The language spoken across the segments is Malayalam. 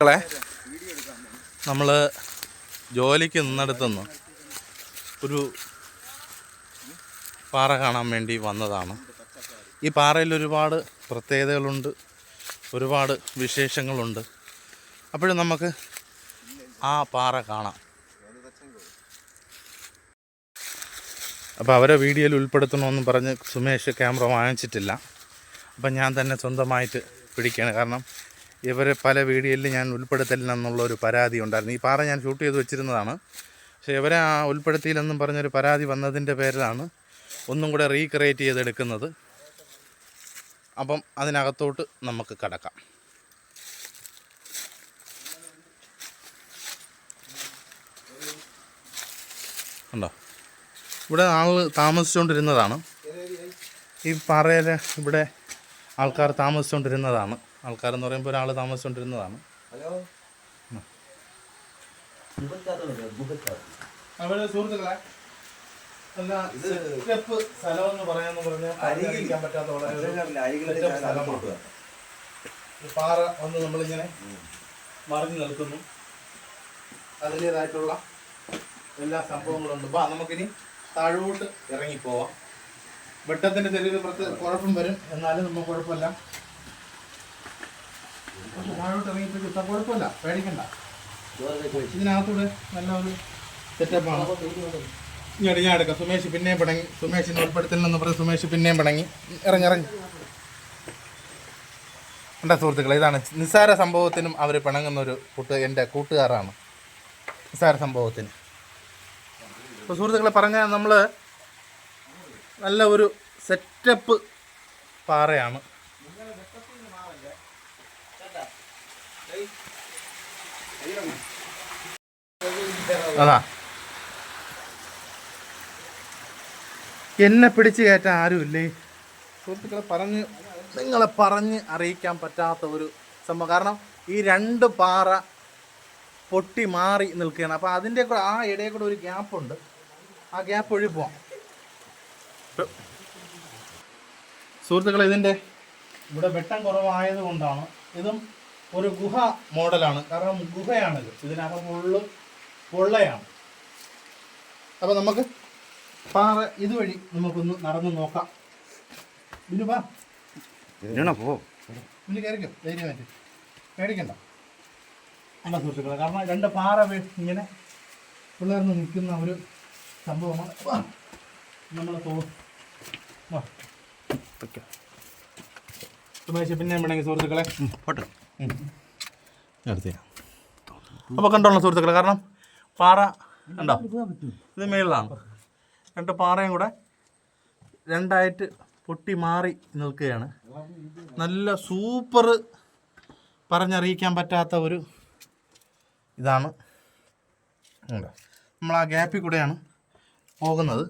മക്കളെ നമ്മൾ ജോലിക്ക് നിന്നിടത്തുനിന്ന് ഒരു പാറ കാണാൻ വേണ്ടി വന്നതാണ്. ഈ പാറയിൽ ഒരുപാട് പ്രത്യേകതകളുണ്ട് ഒരുപാട് വിശേഷങ്ങളുണ്ട്. അപ്പോഴും നമുക്ക് ആ പാറ കാണാം. അപ്പോൾ അവരെ വീഡിയോയിൽ ഉൾപ്പെടുത്തണമെന്ന് പറഞ്ഞ് സുമേഷ് ക്യാമറ വാങ്ങിച്ചിട്ടില്ല. അപ്പം ഞാൻ തന്നെ സ്വന്തമായിട്ട് പിടിക്കുകയാണ്. കാരണം ഇവരെ പല വീഡിയോയിലും ഞാൻ ഉൾപ്പെടുത്തലില്ലെന്നുള്ള ഒരു പരാതി ഉണ്ടായിരുന്നു. ഈ പാറ ഞാൻ ഷൂട്ട് ചെയ്ത് വെച്ചിരുന്നതാണ്. പക്ഷേ ഇവരെ ആ ഉൾപ്പെടുത്തിയില്ലെന്നും പറഞ്ഞൊരു പരാതി വന്നതിന്റെ പേരിലാണ് ഒന്നും കൂടെ റീക്രിയേറ്റ് ചെയ്തെടുക്കുന്നത്. അപ്പം അതിനകത്തോട്ട് നമുക്ക് കടക്കാം. ഉണ്ടോ? ഇവിടെ ആൾ താമസിച്ചുകൊണ്ടിരുന്നതാണ്. ഈ പാറയിൽ ഇവിടെ ആൾക്കാർ താമസിച്ചുകൊണ്ടിരുന്നതാണ്. ആൾക്കാർ എന്ന് പറയുമ്പോൾ ഒരാൾ താമസിച്ചുകൊണ്ടിരുന്നതാണ് അവിടെ സുഹൃത്തുക്കളെ സ്റ്റെപ്പ് സ്ഥലം എന്ന് പറയാന്ന് പറഞ്ഞാൽ പറ്റാത്ത വളരെ പാറ ഒന്ന് നമ്മളിങ്ങനെ മറിഞ്ഞു നിൽക്കുന്നു. അതിന്റെതായിട്ടുള്ള എല്ലാ സംഭവങ്ങളുണ്ട്. ബാ നമുക്കിനി താഴോട്ട് ഇറങ്ങിപ്പോവാം. വെട്ടത്തിന്റെ ചെറിയൊരു പ്രത്യേക കുഴപ്പം വരും. എന്നാലും നമുക്ക് കുഴപ്പമില്ല. താഴോട്ട് ഇറങ്ങിയിട്ട് കുഴപ്പമില്ല. പേടിക്കണ്ട. ഇതിനകത്തൂടെ നല്ല ഒരു സെറ്റപ്പാണ് ഇങ്ങോട്ട് ഞാൻ എടുക്കാം. സുമേഷ് പിന്നെയും പിണങ്ങി. സുമേഷിനെ ഉൾപ്പെടുത്തില്ലെന്ന് പറഞ്ഞ് സുമേഷ് പിന്നെയും പിണങ്ങി. ഇറങ്ങിറങ്ങി ഇറങ്ങി. എന്റെ സുഹൃത്തുക്കളെ ഇതാണ് നിസ്സാര സംഭവത്തിനും അവർ പിണങ്ങുന്ന ഒരു കൂട്ട് എന്റെ കൂട്ടുകാരാണ്. നിസ്സാര സംഭവത്തിന്. അപ്പോൾ സുഹൃത്തുക്കളെ പറഞ്ഞാൽ നമ്മൾ നല്ല ഒരു സെറ്റപ്പ് പാറയാണ്. എന്നെ പിടിച്ചു കയറ്റാൻ ആരുമില്ലേ? സുഹൃത്തുക്കളെ പറഞ്ഞ് നിങ്ങളെ പറഞ്ഞ് അറിയിക്കാൻ പറ്റാത്ത ഒരു സംഭവം. കാരണം ഈ രണ്ട് പാറ പൊട്ടി മാറി നിൽക്കുകയാണ്. അപ്പോൾ അതിന്റെ കൂടെ ആ ഇടയിൽ കൂടെ ഒരു ഗ്യാപ്പുണ്ട് ആ ഗ്യാപ്പ് ഒഴി പോവാം. സുഹൃത്തുക്കളെ ഇതിന്റെ ഇവിടെ വെട്ടം കുറവായത് കൊണ്ടാണ് ഇതും ഒരു ഗുഹ മോഡലാണ്. കാരണം ഗുഹയാണിത്. ഇതിനകം ഫുള്ള് പൊള്ളയാണ്. അപ്പോൾ നമുക്ക് പാറ ഇതുവഴി നമുക്കൊന്ന് നടന്നു നോക്കാം. ബിനു പാ. പോ. കയറിക്കോ ധൈര്യമായിട്ട്. പേടിക്കണ്ട. അല്ല സുഹൃത്തുക്കളെ കാരണം രണ്ട് പാറ ഇങ്ങനെ പിള്ളേർന്ന് നിൽക്കുന്ന ഒരു സംഭവമാണ്. വാ. നമ്മളെ തോ പിന്നെ വേണമെങ്കിൽ സുഹൃത്തുക്കളെ. പോട്ടെ എടുത്തേ അപ്പോൾ കണ്ടോളാം സുഹൃത്തുക്കളെ കാരണം പാറ കണ്ടോ? ഇത് മേളിലാണ്. രണ്ട് പാറയും കൂടെ രണ്ടായിട്ട് പൊട്ടി മാറി നിൽക്കുകയാണ്. നല്ല സൂപ്പർ പറഞ്ഞറിയിക്കാൻ പറ്റാത്ത ഒരു ഇതാണ്. നമ്മൾ ആ ഗ്യാപ്പിൽ കൂടെയാണ് പോകുന്നത്.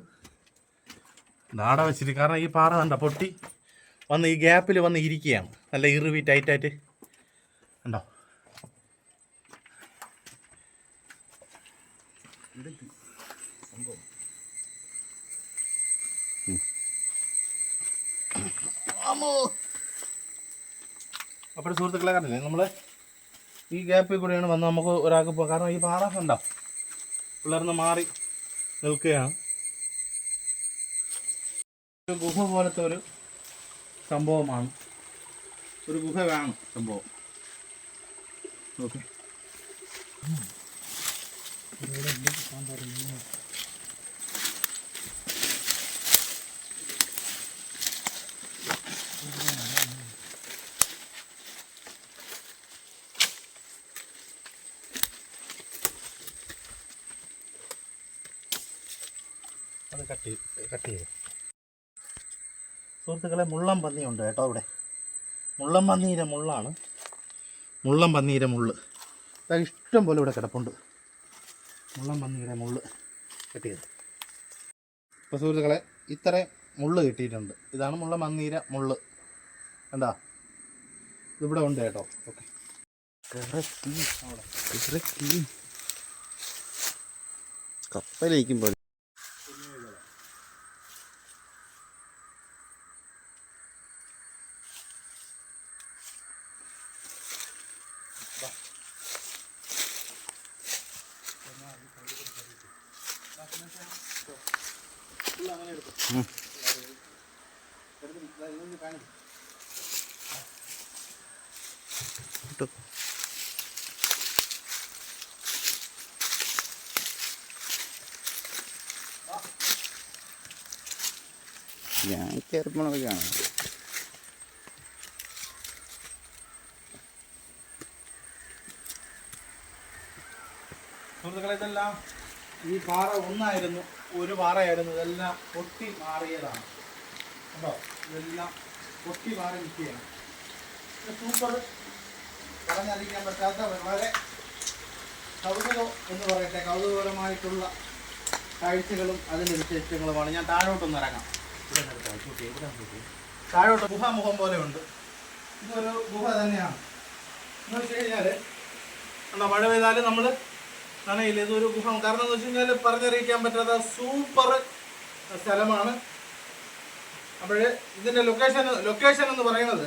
നാട വെച്ചിട്ട് കാരണം ഈ പാറ കണ്ട പൊട്ടി വന്ന് ഈ ഗ്യാപ്പിൽ വന്ന് ഇരിക്കുകയാണ്. നല്ല ഇറുവി ടൈറ്റായിട്ട് ഉണ്ടോ? അപ്പോൾ സുഹൃത്തുക്കളെ കണ്ടില്ലേ? നമ്മൾ ഈ ഗ്യാപ്പിൽ കൂടെയാണ് വന്ന് നമുക്ക് ഒരാൾക്ക് പോകാം. കാരണം ഈ പാറ ഉണ്ടോ പിളർന്ന് മാറി നിൽക്കുകയാണ്. ഒരു ഗുഹ പോലത്തെ ഒരു സംഭവമാണ്. ഒരു ഗുഹ വേണം സംഭവം. അത് കട്ട് കട്ട് ചെയ്തു. സുഹൃത്തുക്കളെ മുള്ളം പന്നിയുണ്ട് കേട്ടോ ഇവിടെ മുള്ളം പന്നിയിലെ മുള്ളാണ്. മുള്ളം പന്നീര മുള്ള്. അതായത് ഇഷ്ടം പോലെ ഇവിടെ കിടപ്പുണ്ട്. മുള്ളം പന്നീര മുള്ള് കിട്ടിയത്. ഇപ്പോൾ സുഹൃത്തുക്കളെ ഇത്രയും മുള്ള് കിട്ടിയിട്ടുണ്ട്. ഇതാണ് മുള്ളം പന്നീര മുള്ള്. എന്താ ഇതിവിടെ ഉണ്ട് കേട്ടോ. ഓക്കെ. കപ്പലേക്കും ഇട്ടു. ഞാൻ കയറിപ്പോണതൊക്കെയാണ് സുഹൃത്തുക്കളെ ഇതെല്ലാം ഈ പാറ ഒന്നായിരുന്നു ഒരു പാറയായിരുന്നു ഇതെല്ലാം പൊട്ടി മാറിയതാണ്. കണ്ടോ? ഇതെല്ലാം പൊട്ടി മാറി നിൽക്കുകയാണ്. സൂപ്പർ പറഞ്ഞറിയിക്കാൻ പറ്റാത്ത വളരെ കൗതുകം എന്ന് പറയട്ടെ കൗതുകപരമായിട്ടുള്ള കാഴ്ചകളും അതിന്റെ വിശേഷങ്ങളുമാണ്. ഞാൻ താഴോട്ടൊന്ന് ഇറങ്ങാം. താഴോട്ട് ഗുഹാമുഖം ഉണ്ട്. ഇതൊരു ഗുഹ തന്നെയാണ്. എന്ന് വെച്ച് കഴിഞ്ഞാൽ എന്താ മഴ പെയ്താൽ നമ്മൾ നനയില്ല ഇതൊരു ഗുഹം. കാരണം എന്ന് വെച്ച് കഴിഞ്ഞാൽ പറഞ്ഞറിയിക്കാൻ പറ്റാത്ത സൂപ്പർ സ്ഥലമാണ്. അപ്പോൾ ഇതിന്റെ ലൊക്കേഷൻ ലൊക്കേഷൻ എന്ന് പറയുന്നത്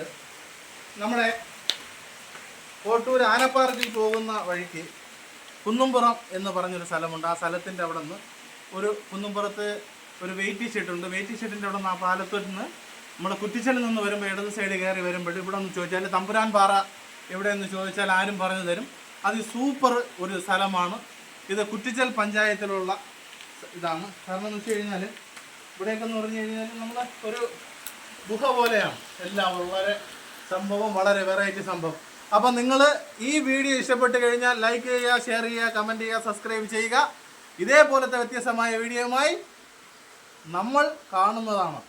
നമ്മുടെ കോട്ടൂർ ആനപ്പാർക്കിൽ പോകുന്ന വഴിക്ക് കുന്നുംപുറം എന്ന് പറഞ്ഞൊരു സ്ഥലമുണ്ട്. ആ സ്ഥലത്തിന്റെ അവിടെ നിന്ന് ഒരു കുന്നുംപുറത്ത് ഒരു വെയിറ്റ് ഷെഡ് ഉണ്ട്. വെയിറ്റ് ഷെഡിന്റെ അവിടെ നിന്ന് ആ പാലത്തൂരിൽ നിന്ന് നമ്മുടെ കുറ്റിച്ചലിൽ നിന്ന് വരുമ്പോൾ ഇടത് സൈഡ് കയറി വരുമ്പോൾ ഇവിടെ ഒന്ന് ചോദിച്ചാൽ തമ്പുരാൻ പാറ എവിടെയെന്ന് ചോദിച്ചാൽ ആരും പറഞ്ഞു തരും. അത് സൂപ്പർ ഒരു സ്ഥലമാണ്. ഇത് കുറ്റിച്ചൽ പഞ്ചായത്തിലുള്ള ഇതാണ്. കാരണം എന്ന് വെച്ച് കഴിഞ്ഞാൽ ഇവിടെയൊക്കെ എന്ന് പറഞ്ഞു കഴിഞ്ഞാൽ നമ്മൾ ഒരു ഗുഹ പോലെയാണ്. എല്ലാം വളരെ സംഭവം വളരെ വെറൈറ്റി സംഭവം. അപ്പം നിങ്ങൾ ഈ വീഡിയോ ഇഷ്ടപ്പെട്ട് കഴിഞ്ഞാൽ ലൈക്ക് ചെയ്യുക ഷെയർ ചെയ്യുക കമന്റ് ചെയ്യുക സബ്സ്ക്രൈബ് ചെയ്യുക. ഇതേപോലത്തെ വ്യത്യസ്തമായ വീഡിയോയുമായി നമ്മൾ കാണുന്നതാണ്.